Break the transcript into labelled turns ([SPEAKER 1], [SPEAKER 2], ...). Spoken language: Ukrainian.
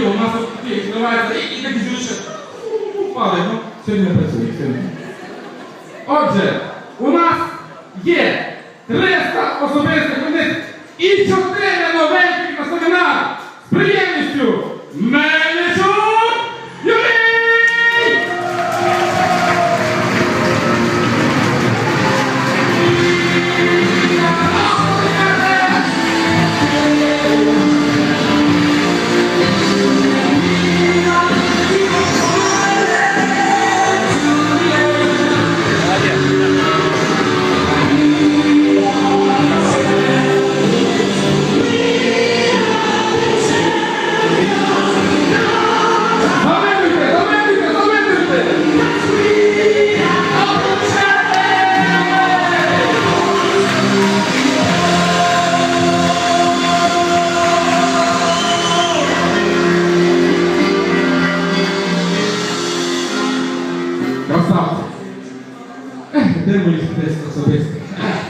[SPEAKER 1] У нас відкривається і, так журиші. Впали, ну, сьогодні не працює, сьогодні. Отже, у нас є 300 особистих одиниць і 4 zako. Eh, demo is best.